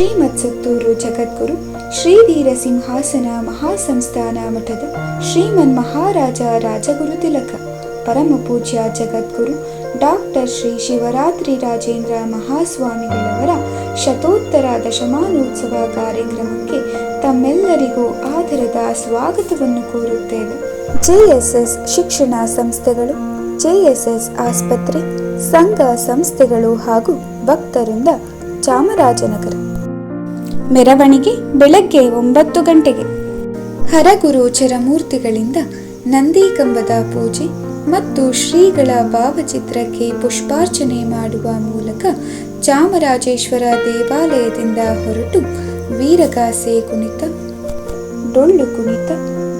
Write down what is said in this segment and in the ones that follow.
ಶ್ರೀಮತ್ ಸುತ್ತೂರು ಜಗದ್ಗುರು ಶ್ರೀ ವೀರ ಸಿಂಹಾಸನ ಮಹಾಸಂಸ್ಥಾನ ಮಠದ ಶ್ರೀಮನ್ ಮಹಾರಾಜ ರಾಜಗುರು ತಿಲಕ, ಪರಮ ಪೂಜ್ಯ ಜಗದ್ಗುರು ಡಾಕ್ಟರ್ ಶ್ರೀ ಶಿವರಾತ್ರಿ ರಾಜೇಂದ್ರ ಮಹಾಸ್ವಾಮಿಗಳವರ ಶತೋತ್ತರ ದಶಮಾನೋತ್ಸವ ಕಾರ್ಯಕ್ರಮಕ್ಕೆ ತಮ್ಮೆಲ್ಲರಿಗೂ ಆದರದ ಸ್ವಾಗತವನ್ನು ಕೋರುತ್ತೇವೆ. ಜೆಎಸ್ಎಸ್ ಶಿಕ್ಷಣ ಸಂಸ್ಥೆಗಳು, ಜೆಎಸ್ಎಸ್ ಆಸ್ಪತ್ರೆ, ಸಂಘ ಸಂಸ್ಥೆಗಳು ಹಾಗೂ ಭಕ್ತರಿಂದ ಚಾಮರಾಜನಗರ ಮೆರವಣಿಗೆ ಬೆಳಗ್ಗೆ ಒಂಬತ್ತು ಗಂಟೆಗೆ. ಹರಗುರೋಚರ ಮೂರ್ತಿಗಳಿಂದ ನಂದಿಕಂಬದ ಪೂಜೆ ಮತ್ತು ಶ್ರೀಗಳ ಭಾವಚಿತ್ರಕ್ಕೆ ಪುಷ್ಪಾರ್ಚನೆ ಮಾಡುವ ಮೂಲಕ ಚಾಮರಾಜೇಶ್ವರ ದೇವಾಲಯದಿಂದ ಹೊರಟು ವೀರಗಾಸೆ ಕುಣಿತ, ಡೊಳ್ಳು ಕುಣಿತ,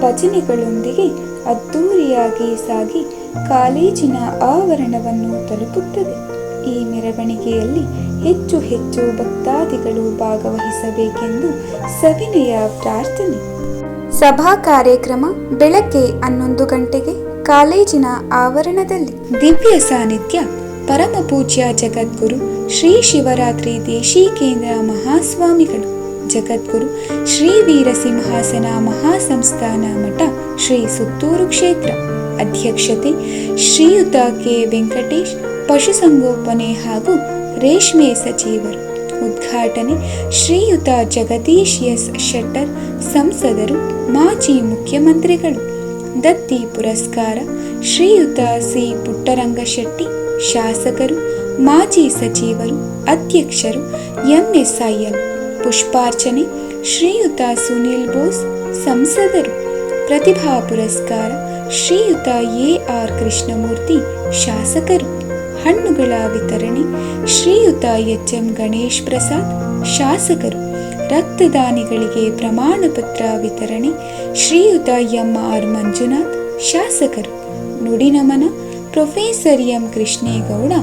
ಭಜನೆಗಳೊಂದಿಗೆ ಅದ್ದೂರಿಯಾಗಿ ಸಾಗಿ ಕಾಲೇಜಿನ ಆವರಣವನ್ನು ತಲುಪುತ್ತದೆ. ಈ ಮೆರವಣಿಗೆಯಲ್ಲಿ ಹೆಚ್ಚು ಹೆಚ್ಚು ಭಕ್ತಾದಿಗಳು ಭಾಗವಹಿಸಬೇಕೆಂದು ಸವಿನಯ ಪ್ರಾರ್ಥನೆ. ಸಭಾ ಕಾರ್ಯಕ್ರಮ ಬೆಳಗ್ಗೆ ಹನ್ನೊಂದು ಗಂಟೆಗೆ ಕಾಲೇಜಿನ ಆವರಣದಲ್ಲಿ. ದಿವ್ಯ ಸಾನ್ನಿಧ್ಯ, ಪರಮ ಪೂಜ್ಯ ಜಗದ್ಗುರು ಶ್ರೀ ಶಿವರಾತ್ರಿ ದೇಶೀಕೇಂದ್ರ ಮಹಾಸ್ವಾಮಿಗಳು. ಜಗದ್ಗುರು ಶ್ರೀ ವೀರಸಿಂಹಾಸನ ಮಹಾಸಂಸ್ಥಾನ ಮಠ, ಶ್ರೀ ಸುತ್ತೂರು ಕ್ಷೇತ್ರ. ಅಧ್ಯಕ್ಷತೆ ಶ್ರೀಯುತ ಕೆ ವೆಂಕಟೇಶ್, ಪಶುಸಂಗೋಪನೆ ಹಾಗೂ ರೇಷ್ಮೆ ಸಚಿವರು. ಉದ್ಘಾಟನೆ ಶ್ರೀಯುತ ಜಗದೀಶ್ ಎಸ್ ಶೆಟ್ಟರ್, ಸಂಸದರು, ಮಾಜಿ ಮುಖ್ಯಮಂತ್ರಿಗಳು. ದತ್ತಿ ಪುರಸ್ಕಾರ ಶ್ರೀಯುತ ಸಿ ಪುಟ್ಟರಂಗ ಶೆಟ್ಟಿ ಶಾಸಕರು, ಮಾಜಿ ಸಚಿವರು, ಅಧ್ಯಕ್ಷರು, ಎಂಎಸ್ಐಎಲ್. ಪುಷ್ಪಾರ್ಚನೆ ಶ್ರೀಯುತ ಸುನೀಲ್ ಬೋಸ್, ಸಂಸದರು. ಪ್ರತಿಭಾ ಪುರಸ್ಕಾರ ಶ್ರೀಯುತ ಎ ಆರ್ ಕೃಷ್ಣಮೂರ್ತಿ, ಶಾಸಕರು. ಹಣ್ಣುಗಳ ವಿತರಣೆ ಶ್ರೀಯುತ ಎಚ್ ಎಂ ಗಣೇಶ್ ಪ್ರಸಾದ್, ಶಾಸಕರು ರಕ್ತದಾನಿಗಳಿಗೆ ಪ್ರಮಾಣ ಪತ್ರ ವಿತರಣೆ, ಶ್ರೀಯುತ ಎಂ ಆರ್ ಮಂಜುನಾಥ್, ಶಾಸಕರು ನುಡಿನಮನ ಪ್ರೊಫೆಸರ್ ಎಂ ಕೃಷ್ಣೇಗೌಡ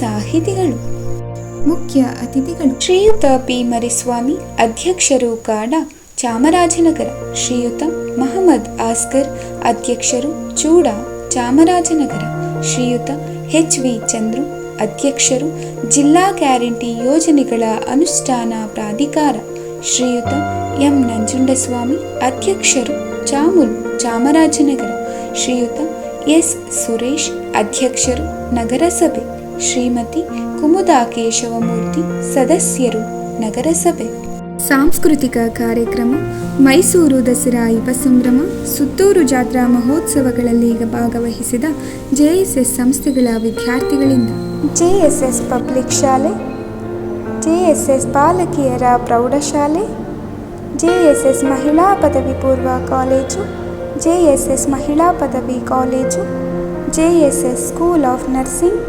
ಸಾಹಿತಿಗಳು. ಮುಖ್ಯ ಅತಿಥಿಗಳು ಶ್ರೀಯುತ ಪಿ ಮರಿಸ್ವಾಮಿ, ಅಧ್ಯಕ್ಷರು ಕಾಡ ಚಾಮರಾಜನಗರ, ಶ್ರೀಯುತ ಮಹಮ್ಮದ್ ಆಸ್ಕರ್, ಅಧ್ಯಕ್ಷರು ಚೂಡ ಚಾಮರಾಜನಗರ, ಶ್ರೀಯುತ ಎಚ್ ವಿ ಚಂದ್ರು, ಅಧ್ಯಕ್ಷರು, ಜಿಲ್ಲಾ ಗ್ಯಾರಂಟಿ ಯೋಜನೆಗಳ ಅನುಷ್ಠಾನ ಪ್ರಾಧಿಕಾರ. ಶ್ರೀಯುತ ಎಂ. ನಂಜುಂಡಸ್ವಾಮಿ, ಅಧ್ಯಕ್ಷರು ಚಾಮುಲ್ ಚಾಮರಾಜನಗರ. ಶ್ರೀಯುತ ಎಸ್. ಸುರೇಶ್, ಅಧ್ಯಕ್ಷರು ನಗರಸಭೆ. ಶ್ರೀಮತಿ ಕುಮುದಾ ಕೇಶವಮೂರ್ತಿ ಸದಸ್ಯರು ನಗರಸಭೆ. ಸಾಂಸ್ಕೃತಿಕ ಕಾರ್ಯಕ್ರಮ, ಮೈಸೂರು ದಸರಾ ಯುವ ಸಂಭ್ರಮ, ಸುತ್ತೂರು ಜಾತ್ರಾ ಮಹೋತ್ಸವಗಳಲ್ಲಿ ಭಾಗವಹಿಸಿದ ಜೆಎಸ್ಎಸ್ ಸಂಸ್ಥೆಗಳ ವಿದ್ಯಾರ್ಥಿಗಳಿಂದ. ಜೆಎಸ್ಎಸ್ ಪಬ್ಲಿಕ್ ಶಾಲೆ ಜೆಎಸ್ಎಸ್ ಬಾಲಕಿಯರ ಪ್ರೌಢಶಾಲೆ ಜೆಎಸ್ಎಸ್ ಮಹಿಳಾ ಪದವಿ ಪೂರ್ವ ಕಾಲೇಜು ಜೆಎಸ್ಎಸ್ ಮಹಿಳಾ ಪದವಿ college JSS school of nursing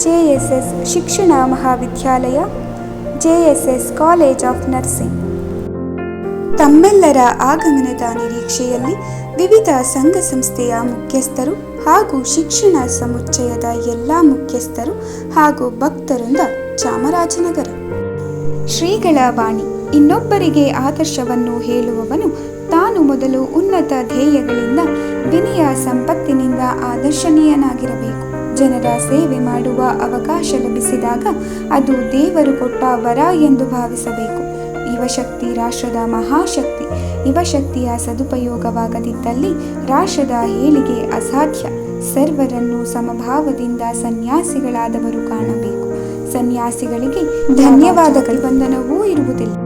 JSS ಶಿಕ್ಷಣ ಮಹಾವಿದ್ಯಾಲಯ ಜೆಎಸ್ಎಸ್ ಕಾಲೇಜ್ ಆಫ್ ನರ್ಸಿಂಗ್. ತಮ್ಮೆಲ್ಲರ ಆಗಮನದ ನಿರೀಕ್ಷೆಯಲ್ಲಿ ವಿವಿಧ ಸಂಘ ಸಂಸ್ಥೆಯ ಮುಖ್ಯಸ್ಥರು ಹಾಗೂ ಶಿಕ್ಷಣ ಸಮುಚ್ಚಯದ ಎಲ್ಲ ಮುಖ್ಯಸ್ಥರು ಹಾಗೂ ಭಕ್ತರಿಂದ ಚಾಮರಾಜನಗರ. ಶ್ರೀಗಳ ವಾಣಿ, ಇನ್ನೊಬ್ಬರಿಗೆ ಆದರ್ಶವನ್ನು ಹೇಳುವವನು ತಾನು ಮೊದಲು ಉನ್ನತ ಧ್ಯೇಯಗಳಿಂದ, ವಿನಯ ಸಂಪತ್ತಿನಿಂದ ಆದರ್ಶನೀಯನಾಗಿರಬೇಕು. ಜನರ ಸೇವೆ ಮಾಡುವ ಅವಕಾಶ ಲಭಿಸಿದಾಗ ಅದು ದೇವರು ಕೊಟ್ಟ ವರ ಎಂದು ಭಾವಿಸಬೇಕು. ಯುವಶಕ್ತಿ ರಾಷ್ಟ್ರದ ಮಹಾಶಕ್ತಿ. ಯುವಶಕ್ತಿಯ ಸದುಪಯೋಗವಾಗದಿದ್ದಲ್ಲಿ ರಾಷ್ಟ್ರದ ಏಳಿಗೆ ಅಸಾಧ್ಯ. ಸರ್ವರನ್ನು ಸಮಭಾವದಿಂದ ಸನ್ಯಾಸಿಗಳಾದವರು ಕಾಣಬೇಕು. ಸನ್ಯಾಸಿಗಳಿಗೆ ಧನ್ಯವಾದಗಳು ಬಂಧನವೂ ಇರುವುದಿಲ್ಲ.